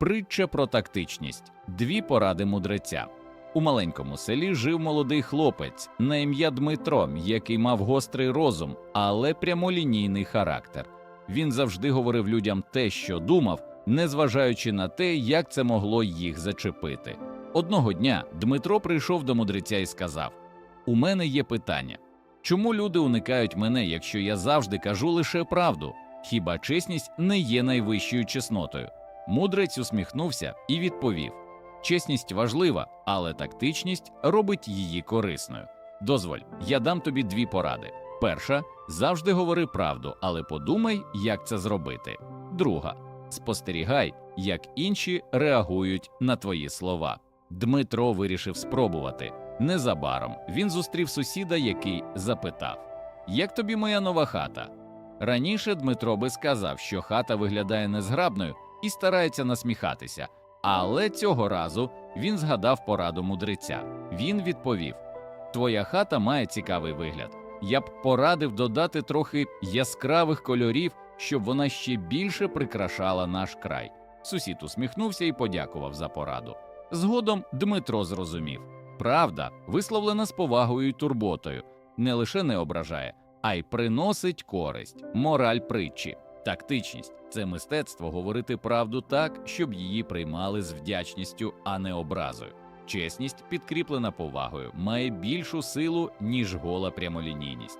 Притча про тактичність. Дві поради мудреця. У маленькому селі жив молодий хлопець на ім'я Дмитро, який мав гострий розум, але прямолінійний характер. Він завжди говорив людям те, що думав, незважаючи на те, як це могло їх зачепити. Одного дня Дмитро прийшов до мудреця і сказав: У мене є питання. Чому люди уникають мене, якщо я завжди кажу лише правду? Хіба чесність не є найвищою чеснотою? Мудрець усміхнувся і відповів: Чесність важлива, але тактичність робить її корисною. Дозволь, я дам тобі дві поради. Перша завжди говори правду, але подумай, як це зробити. Друга спостерігай, як інші реагують на твої слова. Дмитро вирішив спробувати. Незабаром він зустрів сусіда, який запитав: Як тобі моя нова хата? Раніше Дмитро би сказав, що хата виглядає незграбною і старається насміхатися, але цього разу він згадав пораду мудреця. Він відповів: Твоя хата має цікавий вигляд. Я б порадив додати трохи яскравих кольорів, щоб вона ще більше прикрашала наш край. Сусід усміхнувся і подякував за пораду. Згодом Дмитро зрозумів. Правда, висловлена з повагою і турботою, не лише не ображає, а й приносить користь, мораль притчі. Тактичність це мистецтво говорити правду так, щоб її приймали з вдячністю, а не образою. Чесність, підкріплена повагою, має більшу силу, ніж гола прямолінійність.